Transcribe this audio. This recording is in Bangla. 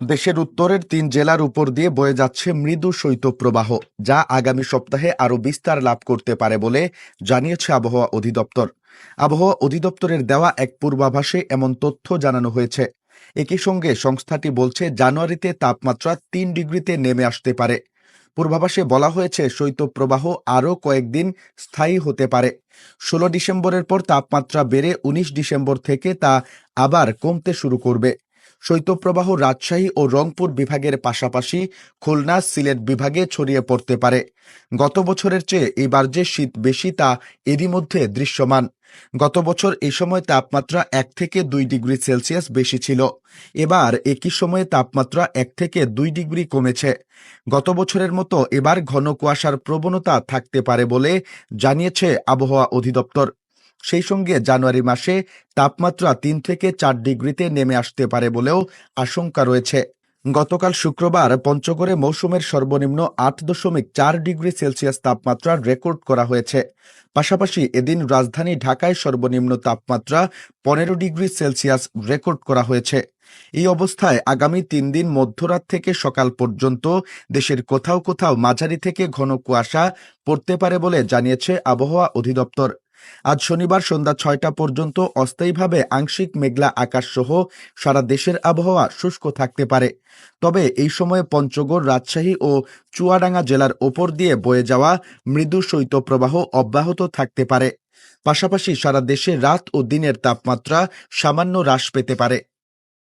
দেশের উত্তরের তিন জেলার উপর দিয়ে বয়ে যাচ্ছে মৃদু শৈত্যপ্রবাহ, যা আগামী সপ্তাহে আরও বিস্তার লাভ করতে পারে বলে জানিয়েছে আবহাওয়া অধিদপ্তর। আবহাওয়া অধিদপ্তরের দেওয়া এক পূর্বাভাসে এমন তথ্য জানানো হয়েছে। একই সঙ্গে সংস্থাটি বলছে, জানুয়ারিতে তাপমাত্রা তিন ডিগ্রিতে নেমে আসতে পারে। পূর্বাভাসে বলা হয়েছে, শৈত্যপ্রবাহ আরও কয়েকদিন স্থায়ী হতে পারে। ষোলো ডিসেম্বরের পর তাপমাত্রা বেড়ে উনিশ ডিসেম্বর থেকে তা আবার কমতে শুরু করবে। শৈত্যপ্রবাহ রাজশাহী ও রংপুর বিভাগের পাশাপাশি খুলনা সিলেট বিভাগে ছড়িয়ে পড়তে পারে। গত বছরের চেয়ে এবার যে শীত বেশি তা এরই মধ্যে দৃশ্যমান। গত বছর এই সময় তাপমাত্রা এক থেকে দুই ডিগ্রি সেলসিয়াস বেশি ছিল। এবার একই সময়ে তাপমাত্রা এক থেকে দুই ডিগ্রি কমেছে। গত বছরের মতো এবার ঘন কুয়াশার প্রবণতা থাকতে পারে বলে জানিয়েছে আবহাওয়া অধিদপ্তর। সেই সঙ্গে জানুয়ারি মাসে তাপমাত্রা তিন থেকে চার ডিগ্রিতে নেমে আসতে পারে বলেও আশঙ্কা রয়েছে। গতকাল শুক্রবার পঞ্চগড়ে মৌসুমের সর্বনিম্ন আট দশমিক চার ডিগ্রি সেলসিয়াস তাপমাত্রা রেকর্ড করা হয়েছে। পাশাপাশি এদিন রাজধানী ঢাকায় সর্বনিম্ন তাপমাত্রা পনেরো ডিগ্রি সেলসিয়াস রেকর্ড করা হয়েছে। এই অবস্থায় আগামী তিন দিন মধ্যরাত থেকে সকাল পর্যন্ত দেশের কোথাও কোথাও মাঝারি থেকে ঘন কুয়াশা পড়তে পারে বলে জানিয়েছে আবহাওয়া অধিদপ্তর। আজ শনিবার সন্ধ্যা ছয়টা পর্যন্ত অস্থায়ীভাবে আংশিক মেঘলা আকাশ সহ সারা দেশের আবহাওয়া শুষ্ক থাকতে পারে। তবে এই সময়ে পঞ্চগড়, রাজশাহী ও চুয়াডাঙ্গা জেলার ওপর দিয়ে বয়ে যাওয়া মৃদু শৈত্যপ্রবাহ অব্যাহত থাকতে পারে। পাশাপাশি সারা দেশে রাত ও দিনের তাপমাত্রা সামান্য হ্রাস পেতে পারে।